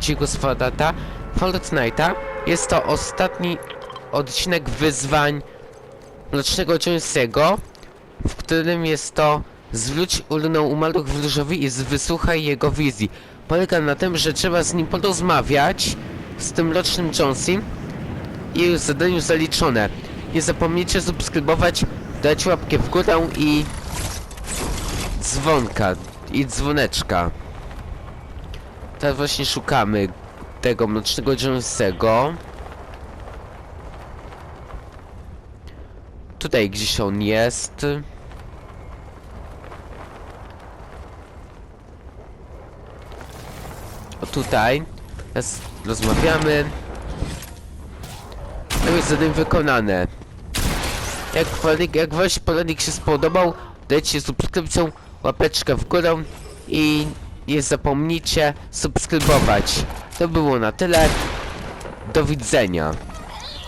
odcinku z Fortnite'a. Jest to ostatni odcinek wyzwań Mrocznego Jones'ego, w którym jest to zwróć urnę umarłych wróżowi i wysłuchaj jego wizji. Polega na tym, że trzeba z nim porozmawiać, z tym Mrocznym Jonesem i już zadaniu zaliczone. Nie zapomnijcie subskrybować, dać łapkę w górę i dzwonka i dzwoneczka. Teraz właśnie szukamy tego Mrocznego Jonesego. Tutaj gdzieś on jest. O tutaj. Teraz rozmawiamy. No jest zadanie wykonane. Jak, poradnik- jak wasz poradnik się spodobał, dajcie subskrypcję, łapeczkę w górę i nie zapomnijcie subskrybować. To było na tyle. Do widzenia.